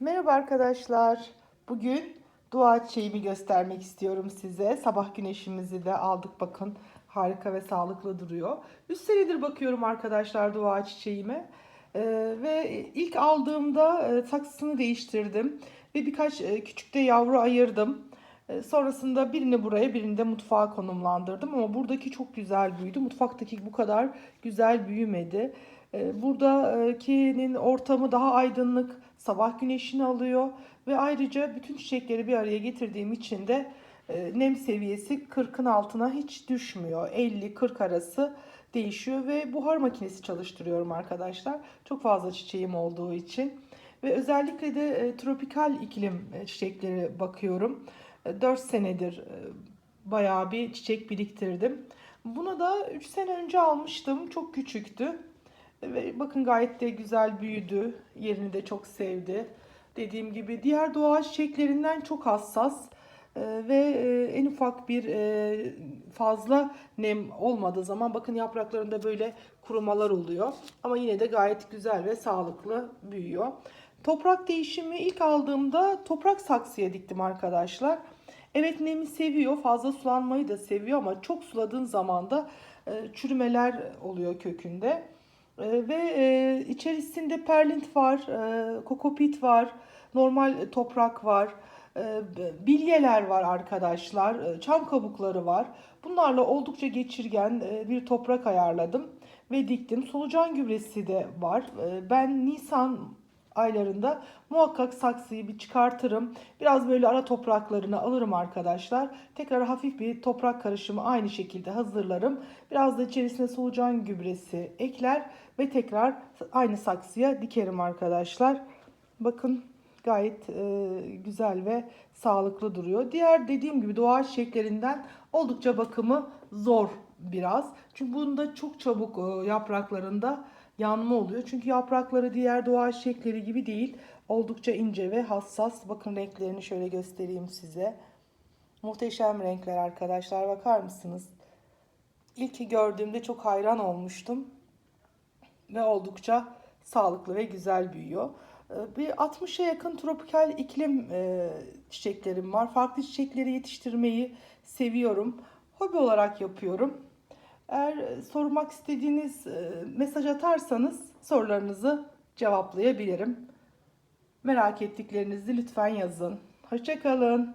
Merhaba arkadaşlar. Bugün dua çiçeğimi göstermek istiyorum size. Sabah güneşimizi de aldık bakın. Harika ve sağlıklı duruyor. 3 senedir bakıyorum arkadaşlar dua çiçeğime. Ee, ve ilk aldığımda e, saksısını değiştirdim. Ve birkaç e, küçük de yavru ayırdım. E, sonrasında birini buraya birini de mutfağa konumlandırdım. Ama buradaki çok güzel büyüdü. Mutfaktaki bu kadar güzel büyümedi. E, Buradakinin ortamı daha aydınlık, sabah güneşini alıyor ve ayrıca bütün çiçekleri bir araya getirdiğim için de e, nem seviyesi 40'ın altına hiç düşmüyor. 50-40 arası değişiyor ve buhar makinesi çalıştırıyorum arkadaşlar. Çok fazla çiçeğim olduğu için. Ve özellikle de tropikal iklim çiçekleri bakıyorum. 4 senedir e, bayağı bir çiçek biriktirdim. Buna da 3 sene önce almıştım. Çok küçüktü. Ve bakın gayet de güzel büyüdü. Yerini de çok sevdi. Dediğim gibi diğer doğa çiçeklerinden çok hassas. Ee, ve e, en ufak bir e, fazla nem olmadığı zaman bakın yapraklarında böyle kurumalar oluyor. Ama yine de gayet güzel ve sağlıklı büyüyor. Toprak değişimi ilk aldığımda toprak saksıya diktim arkadaşlar. Evet nemi seviyor, fazla sulanmayı da seviyor ama çok suladığın zaman da e, çürümeler oluyor kökünde. E, ve e, içerisinde perlint var, kokopit var, normal toprak var, bilyeler var arkadaşlar, çam kabukları var. Bunlarla oldukça geçirgen bir toprak ayarladım ve diktim. Solucan gübresi de var. Ben Nisan aylarında muhakkak saksıyı bir çıkartırım. Biraz böyle ara topraklarını alırım arkadaşlar. Tekrar hafif bir toprak karışımı aynı şekilde hazırlarım. Biraz da içerisine solucan gübresi ekler ve tekrar aynı saksıya dikerim arkadaşlar. Bakın gayet e, güzel ve sağlıklı duruyor. Diğer dediğim gibi doğa çiçeklerinden oldukça bakımı zor biraz. Çünkü bunda çok çabuk e, yapraklarında yanma oluyor. Çünkü yaprakları diğer doğa çiçekleri gibi değil. Oldukça ince ve hassas. Bakın renklerini şöyle göstereyim size. Muhteşem renkler arkadaşlar. Bakar mısınız? İlki gördüğümde çok hayran olmuştum. Ve oldukça sağlıklı ve güzel büyüyor. Ee, Bir 60'a yakın tropikal iklim e, çiçeklerim var. Farklı çiçekleri yetiştirmeyi seviyorum. Hobi olarak yapıyorum. Eğer sormak istediğiniz e, mesaj atarsanız sorularınızı cevaplayabilirim. Merak ettiklerinizi lütfen yazın. Hoşçakalın.